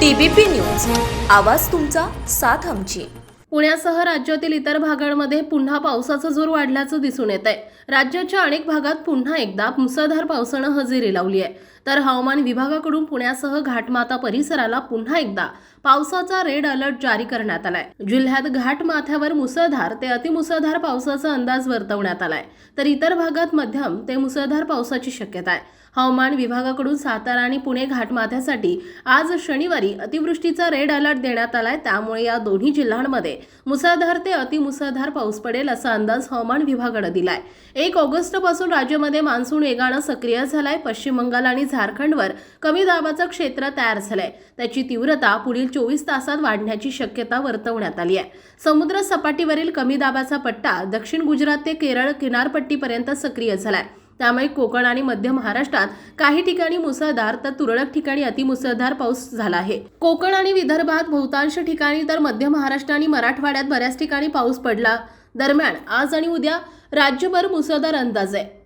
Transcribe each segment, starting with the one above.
TBP news. आवाज तुमचा साथ आमची. पुण्यासह राज्यातील इतर भागांमध्ये पुन्हा पावसाचा जोर वाढल्याचं दिसून येत आहे राज्याच्या अनेक भागात पुन्हा एकदा मुसळधार पावसानं हजेरी लावली आहे. तर हवामान विभागाकडून पुण्यासह घाटमाता परिसराला पुन्हा एकदा पावसाचा रेड अलर्ट जारी करण्यात आलाय. जिल्ह्यात घाटमाथ्यावर मुसळधार ते अतिमुसळधार पावसाचा अंदाज वर्तवण्यात आलाय. तर इतर भागात मध्यम ते मुसळधार पावसाची शक्यता आहे. हवामान विभागाकडून सातारा आणि पुणे घाटमाथ्यासाठी आज शनिवारी अतिवृष्टीचा रेड अलर्ट देण्यात आलाय. त्यामुळे या दोन्ही जिल्ह्यांमध्ये मुसळधार ते अतिमुसळधार पाऊस पडेल असा अंदाज हवामान विभागानं दिलाय. एक ऑगस्टपासून राज्यामध्ये मान्सून वेगानं सक्रिय झालाय. पश्चिम बंगाल आणि झारखंडवर कमी दाबाचं क्षेत्र तयार झालंय. त्याची तीव्रता पुढील चोवीस तासात वाढण्याची शक्यता वर्तवण्यात आली आहे. समुद्र सपाटीवरील कमी दाबाचा पट्टा दक्षिण गुजरात ते केरळ किनारपट्टीपर्यंत सक्रिय झालाय. त्यामुळे कोकण आणि मध्य महाराष्ट्रात काही ठिकाणी मुसळधार तर तुरळक ठिकाणी अतिमुसळधार पाऊस झाला आहे. कोकण आणि विदर्भात बहुतांश ठिकाणी तर मध्य महाराष्ट्र आणि मराठवाड्यात बऱ्याच ठिकाणी पाऊस पडला. दरम्यान आज आणि उद्या राज्यभर मुसळधार अंदाज आहे.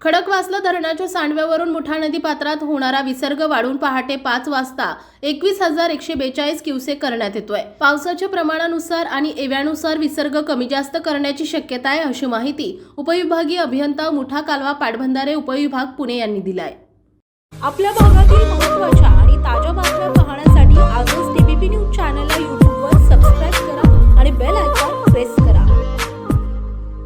खडकवासला धरणाच्या सांडव्यावरून मुठा नदी पात्रात होणारा विसर्ग वाढून पहाटे पाच वाजता एकवीस हजार एकशे बेचाळीस क्युसेक करण्यात येतोय. पावसाच्या प्रमाणानुसार आणि एव्यानुसार विसर्ग कमी जास्त करण्याची शक्यता आहे अशी माहिती उपविभागीय अभियंता मुठा कालवा पाटबंधारे उपविभाग पुणे यांनी दिलाय. आपल्या भागातील महत्त्वाच्या